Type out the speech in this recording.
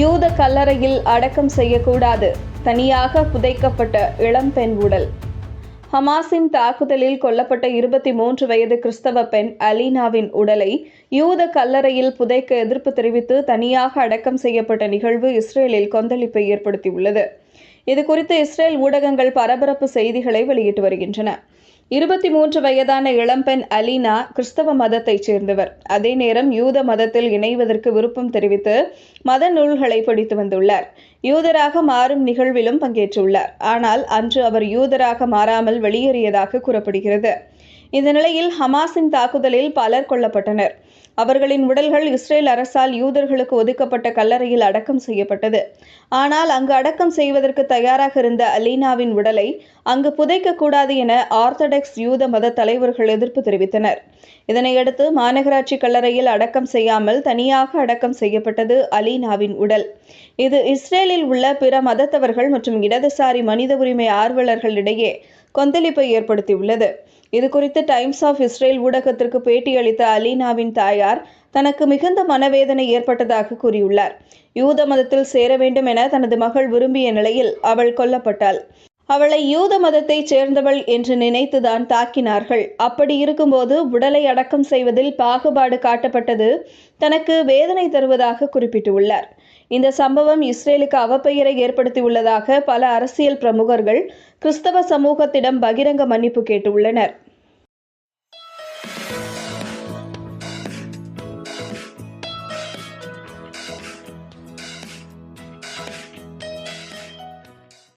யூத கல்லறையில் அடக்கம் செய்யக்கூடாது. தனியாக புதைக்கப்பட்ட இளம்பெண் உடல். ஹமாஸின் தாக்குதலில் கொல்லப்பட்ட இருபத்தி மூன்று வயது கிறிஸ்தவ பெண் அலீனாவின் உடலை யூத கல்லறையில் புதைக்க எதிர்ப்பு தெரிவித்து தனியாக அடக்கம் செய்யப்பட்ட நிகழ்வு இஸ்ரேலில் கொந்தளிப்பை ஏற்படுத்தியுள்ளது. இது குறித்து இஸ்ரேல் ஊடகங்கள் பரபரப்பு செய்திகளை வெளியிட்டு வருகின்றன. இருபத்தி மூன்று வயதான இளம்பெண் அலீனா கிறிஸ்தவ மதத்தைச் சேர்ந்தவர். அதே நேரம் யூத மதத்தில் இணைவதற்கு விருப்பம் தெரிவித்து மத நூல்களை படித்து வந்துள்ளார். யூதராக மாறும் நிகழ்விலும் பங்கேற்றுள்ளார். ஆனால் அன்று அவர் யூதராக மாறாமல் வெளியேறியதாக கூறப்படுகிறது. இந்த நிலையில் ஹமாஸின் தாக்குதலில் பலர் கொல்லப்பட்டனர். அவர்களின் உடல்கள் இஸ்ரேல் அரசால் யூதர்களுக்கு ஒதுக்கப்பட்ட கல்லறையில் அடக்கம் செய்யப்பட்டது. ஆனால் அங்கு அடக்கம் செய்வதற்கு தயாராக இருந்த அலீனாவின் உடலை அங்கு புதைக்கக்கூடாது என ஆர்த்தடாக்ஸ் யூத மத தலைவர்கள் எதிர்ப்பு தெரிவித்தனர். இதனையடுத்து மாநகராட்சி கல்லறையில் அடக்கம் செய்யாமல் தனியாக அடக்கம் செய்யப்பட்டது அலீனாவின் உடல். இது இஸ்ரேலில் உள்ள பிற மதத்தவர்கள் மற்றும் இடதுசாரி மனித உரிமை ஆர்வலர்களிடையே கொந்தளிப்பை ஏற்படுத்தியுள்ளது. இதுகுறித்து டைம்ஸ் ஆஃப் இஸ்ரேல் ஊடகத்திற்கு பேட்டியளித்த அலீனாவின் தாயார் தனக்கு மிகுந்த மனவேதனை ஏற்பட்டதாக கூறியுள்ளார். யூத மதத்தில் சேர வேண்டும் என தனது மகள் விரும்பிய நிலையில் அவள் கொல்லப்பட்டாள். அவளை யூத மதத்தைச் சேர்ந்தவள் என்று நினைத்துதான் தாக்கினார்கள். அப்படி இருக்கும்போது உடலை அடக்கம் செய்வதில் பாகுபாடு காட்டப்பட்டது தனக்கு வேதனை தருவதாக குறிப்பிட்டுள்ளார். இந்த சம்பவம் இஸ்ரேலுக்கு அவப்பெயரை ஏற்படுத்தியுள்ளதாக பல அரசியல் பிரமுகர்கள் கிறிஸ்தவ சமூகத்திடம் பகிரங்க மன்னிப்பு கேட்டுள்ளனர்.